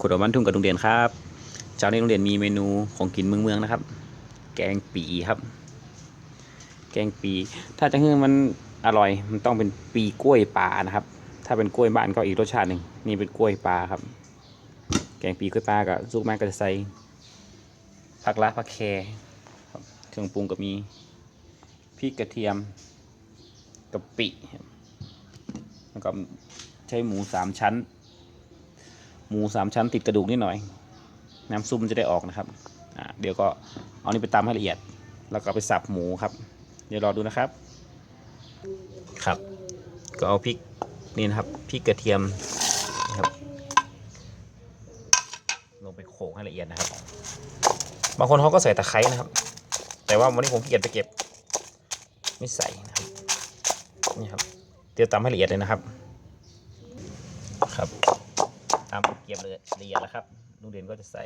ขุดออกมันทุ่งกับโรงเรียนครับเช้านี้โรงเรียนมีเมนูของกินเมืองเมืองๆนะครับ แกงปีครับ แกงปี ถ้าจะให้มันอร่อยมันต้องเป็นปีกล้วยปลานะครับ ถ้าเป็นกล้วยบ้านก็อีกรสชาติหนึ่งนี่เป็นกล้วยปลาครับ แกงปีกล้วยปลากับซุปแม่ก็จะใส่ผักละผักแครับเครื่องปรุงก็มีพริกกระเทียมกะปิแล้วก็ใช้หมูสามชั้น หมูสามชั้นติดกระดูกนิดหน่อย น้ำซุปมันจะได้ออกนะครับเดี๋ยวก็เอานี่ไปตำให้ละเอียด แล้วก็ไปสับหมูครับ เดี๋ยวรอดูนะครับ ครับ ก็เอาพริกนี่นะครับพริกกระเทียมนะครับลงไปโขลกให้ละเอียดนะครับ บางคนเขาก็ใส่ตะไคร้นะครับ แต่ว่าวันนี้ผมขี้เกียจไปเก็บ ไม่ใส่นะครับนี่ครับเดี๋ยวตำให้ละเอียดเลยนะครับามเกียบเลยเฉียดแล้วครับลุงเด่นก็จะใส่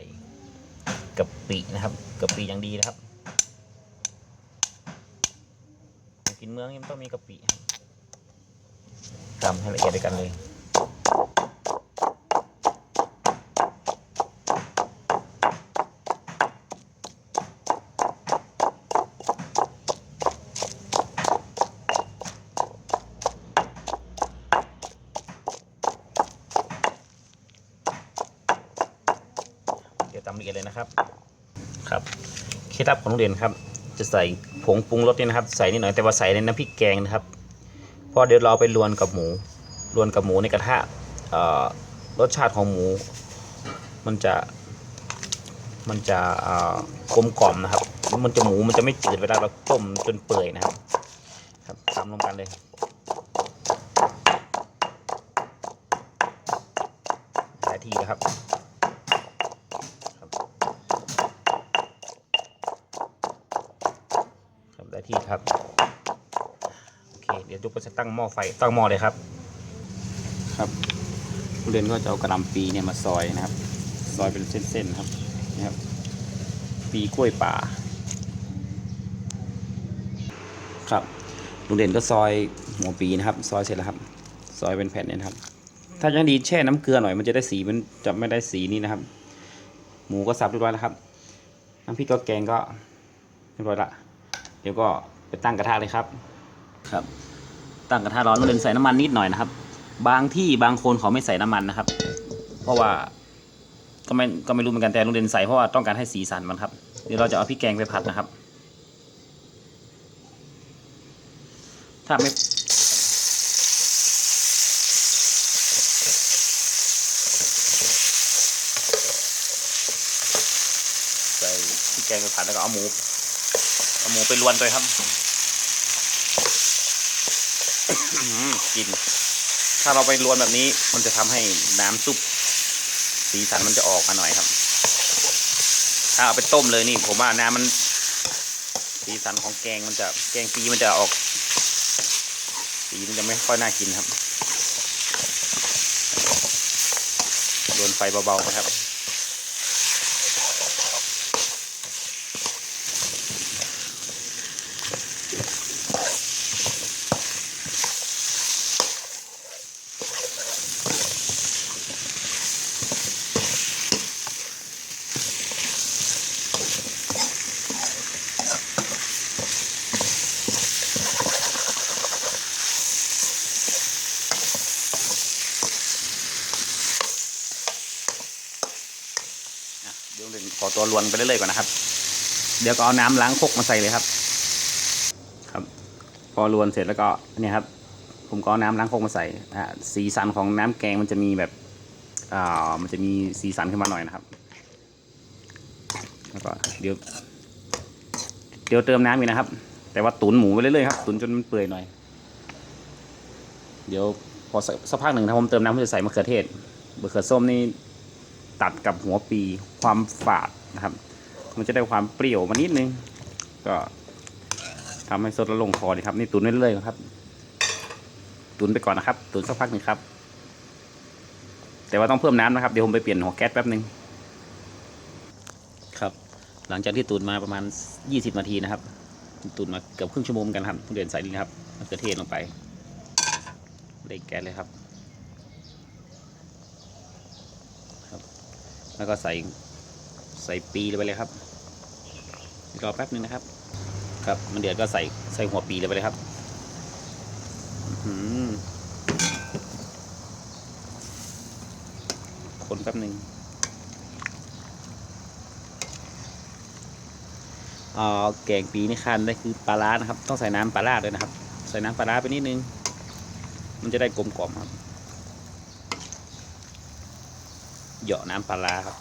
กะปินะครับกะปิอย่างดีนะครับ กินเมืองยังต้องมีกะปิครับตำให้ละเอียดด้วยกันเลย เดี๋ยวตำละเอียดเลย นะครับ ครับเคล็ดลับของโรงเรียนครับ จะใส่ผงปรุงรสนี่นะครับ ใส่นิดหน่อยแต่ว่าใส่ในน้ำพริกแกงนะครับเพราะเดี๋ยวเราไปรวนกับหมูรวนกับหมูในกระทะรสชาติของหมู มันจะมันจะกลมกล่อมนะครับ มันจะหมูมันจะไม่จืดเวลาเราต้มจนเปื่อยนะครับ ครับตามลงกันเลยหลายทีนะครับ ครับได้ที่ครับโอเคเดี๋ยวจุกก็จะตั้งหม้อไฟตั้งหม้อเลยครับ ครับผู้เรียนก็จะเอากระลำปีเนี่ยมาซอยนะครับ ซอยเป็นเส้นๆครับนะครับ ปีกล้วยป่า ครับลุงเด่นก็ซอยหัวปีนะครับ ซอยเสร็จแล้วครับ ซอยเป็นแผ่นเนี่ยครับ ถ้ายังดีแช่น้ำเกลือหน่อยมันจะได้สีมันจะไม่ได้สีนี้นะครับ หมูก็สับเรียบร้อยแล้วครับน้ำพริกก็แกงก็เรียบร้อยละ เดี๋ยวก็ ไปตั้งกระทะเลยครับ ครับ ตั้งกระทะร้อนลุงเด่นใส่น้ำมันนิดหน่อยนะครับ บางที่บางคนเขาไม่ใส่น้ำมันนะครับ เพราะว่าก็ไม่ก็ไม่รู้เหมือนกันแต่ลุงเด่นใส่เพราะว่าต้องการให้สีสันมันครับเดี๋ยวเราจะเอาพริกแกงไปผัดนะครับ ถ้าไม่ใส่พริกแกงไปผัดแล้วก็เอาหมูเอาหมูไปรวนเลยครับ กิน ถ้าเราไปรวนแบบนี้ มันจะทำให้น้ำซุปสีสันมันจะออกมาหน่อยครับ ถ้าเอาไปต้มเลยนี่ ผมว่าน้ำมันสีสันของแกงมันจะแกงปีมันจะออก สีมันจะไม่ค่อยน่ากินครับรวนไฟเบาๆนะครับ ดี๋ยวเดี๋ยวขอตัวรวนไปเรื่อยๆก่อนนะครับ เดี๋ยวก็เอาน้ำล้างคกมาใส่เลยครับ ครับ พอรวนเสร็จแล้วก็เนี่ยครับ ผมก็เอาน้ำล้างคกมาใส่อะสีสันของน้ำแกงมันจะมีแบบอ่ามันจะมีสีสันขึ้นมาหน่อยนะครับ แล้วก็เดี๋ยว เดี๋ยวเติมน้ำอีกนะครับ แต่ว่าตุ๋นหมูไปเรื่อยๆครับตุ๋นจนมันเปื่อยหน่อย เดี๋ยวพอสักสักพักหนึ่งถ้าผมเติมน้ำผมจะใส่มะเขือเทศมะเขือส้มนี่ ตัดกับหัวปีความฝาดนะครับ มันจะได้ความเปรี้ยวมานิดนึง ก็ทำให้สดและลงคอดีครับ นี่ตุนเรื่อยๆครับ ตุนไปก่อนนะครับ ตุนสักพักหนึ่งครับ แต่ว่าต้องเพิ่มน้ำนะครับ เดี๋ยวผมไปเปลี่ยนหัวแก๊สแป๊บหนึ่งครับ หลังจากที่ตุนมาประมาณ 20 นาทีนะครับ ตุนมาเกือบครึ่งชั่วโมงกันครับเดือนใส่นี่ครับมะเขือเทศลงไปเล็กแก๊สเลยครับ ครับ แล้วก็ใส่ใส่ปีลงไปเลยครับรอแป๊บนึงนะครับ ครับมันเดือดก็ใส่ใส่หัวปีลงไปเลยครับอื้อหือคนแป๊บนึงอ๋อแกงปีนี่คันได้คือปลาร้านะครับ ต้องใส่น้ำปลาร้าด้วยนะครับ ใส่น้ำปลาร้าไปนิดนึง มันจะได้กลมกล่อมครับ เหยาะน้ำปลาร้าครับ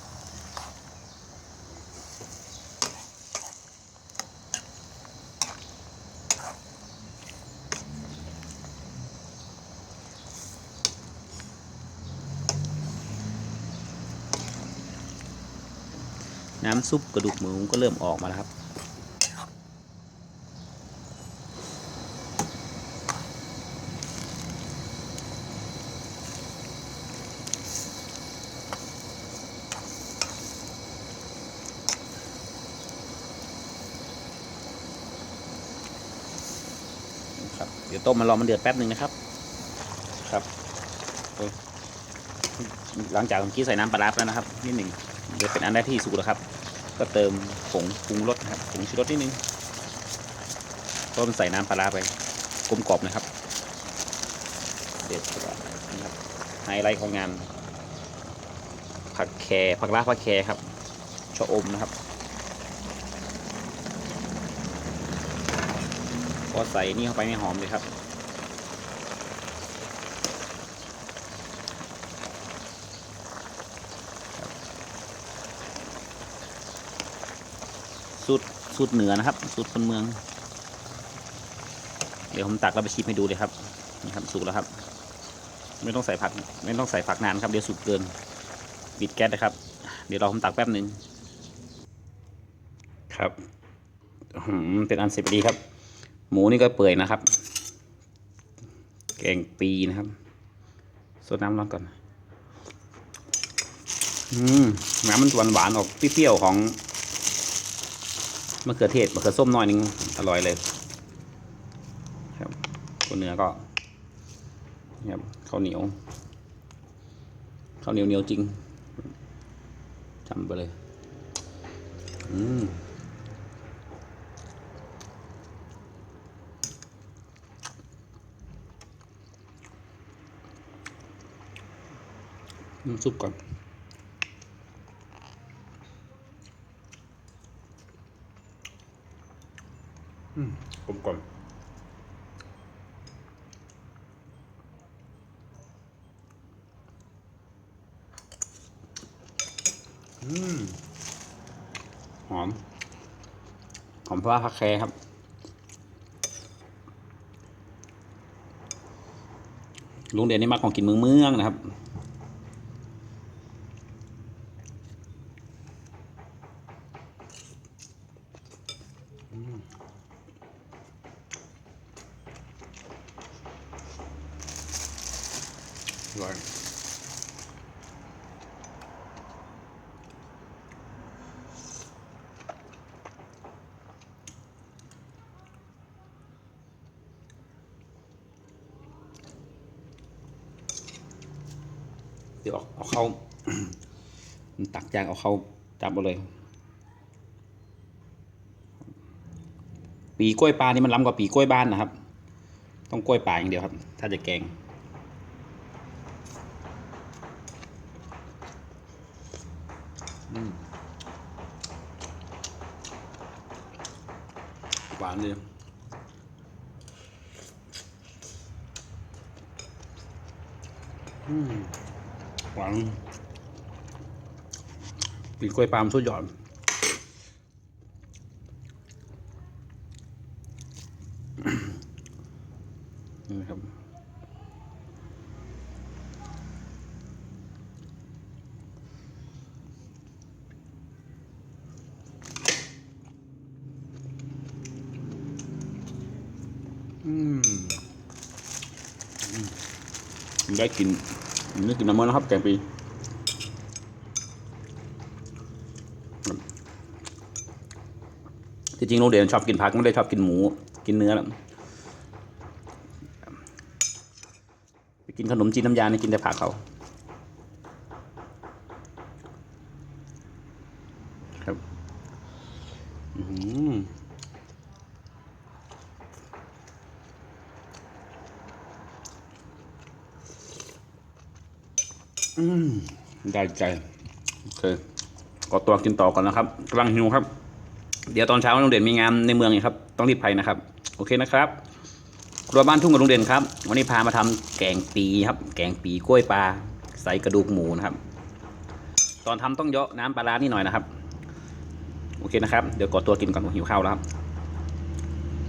น้ำซุปกระดูกหมูก็เริ่มออกมาแล้วครับ เดี๋ยวต้มมันรอมันเดือดแป๊บหนึ่งนะครับ ครับหลังจากเมื่อกี้ใส่น้ำปลาร้าแล้วนะครับนิดหนึ่งเดี๋ยวเป็นอันได้ที่สุกแล้วครับ ก็เติมผงปรุงรสนะครับผงชูรสนิดนึงเพราะมันใส่น้ำปลาร้าไปกลมกรอบนะครับ เด็ดสุดละนะครับไฮไลท์ของงานผักแครผักลาผักแครครับชะอมนะครับ พอใส่นี่เข้าไปไม่หอมเลยครับ สูตรสูตรเหนือนะครับ สูตรคนเมือง เดี๋ยวผมตักแล้วไปชิมให้ดูเลยครับนี่ครับสุกแล้วครับ ไม่ต้องใส่ผัก ไม่ต้องใส่ผักนานครับเดี๋ยวสุกเกินปิดแก๊สนะครับ เดี๋ยวเรอผมตักแป๊บหนึ่งครับหือเป็นอันเสร็จพอดีครับ หมูนี่ก็เปื่อยนะครับ แกงปีนะครับสดน้ำร้อนก่อน อืมน้ำมันหวานหวานออกเปรี้ยวของมะเขือเทศมะเขือส้มหน่อยนึงอร่อยเลยครับตัวเนื้อก็ครับข้าวเหนียวข้าวเหนียวเหนียวจริงจำไปเลย อืม น้ำซุปก่อนกลมกล่อมอืม หอม หอมเพราะว่าผักแครครับลุงเด่นนี่มาของกินเมืองเมืองๆนะครับ อร่อยเดี๋ยวเอาเอาเข้าตักจางเอาเข้าจับมาเลย ปีกล้วยปลานี่มันล้ำกว่าปีกล้วยบ้านนะครับ ต้องกล้วยป่าอย่างเดียวครับ ถ้าจะแกงหวานดีหวานปีกล้วยปลามสุดยอดนี่ครับ อืมอืม ได้กินได้กินน้ำมันนะครับ แกงปีที่จริงโรงเรียนชอบกินผักไม่ได้ชอบกินหมูกินเนื้อแล้วไปกินขนมจีนน้ำยานี่กินแต่ผักเขา ครับอืมอืม ได้ใจ โอเคขอตัวกินต่อก่อนนะครับกำลังหิวครับ เดี๋ยวตอนเช้าโรงเรียนมีงานในเมืองอีกครับ ต้องรีบไปนะครับ โอเคนะครับครัวบ้านทุ่งกับโรงเรียนครับ วันนี้พามาทำแกงปีครับ แกงปีกล้วยปลาใส่กระดูกหมูนะครับ ตอนทำต้องเยอะน้ำปลาร้านี่หน่อยนะครับ โอเคนะครับ เดี๋ยวกดตัวกินก่อนผมหิวข้าวแล้วครับ